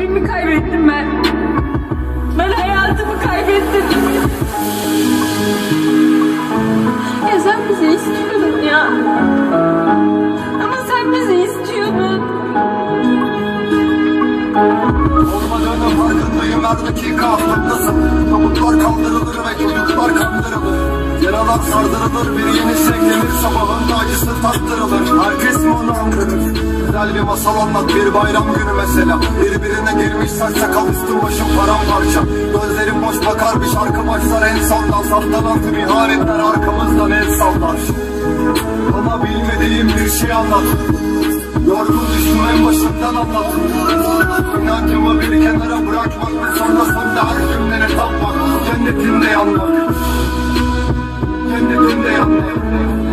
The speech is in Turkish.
Evimi kaybettim ben. Ben hayatımı kaybettim. Ya sen bizi istiyordun ya. Ama sen bizi istiyordun. Olmadığının farkındayım her dakika aklımdasın Tabutlar kaldırılır ve çocuklar kandırılır Yaralar sardırılır bir yeni şeklenir Sabahın acısı tattırılır Herkes mi onu andırır Güzel bir masal anlat. Bir bayram günü mesela. Birbirine girmiş saç sakal üstün başım paramparça. Gözlerim boş bakar bir şarkı başlar en sondan Saltanatlı mihanetler arkamızdan el sallar. Ama bilmediğim bir şey anlat. Yorgun düştüm en başından anlat. İnancımı bir kenara bırakmak ve sonra sonunda her cümlene tapmak. Cennetinde yanmak. Cennetinde yanmak.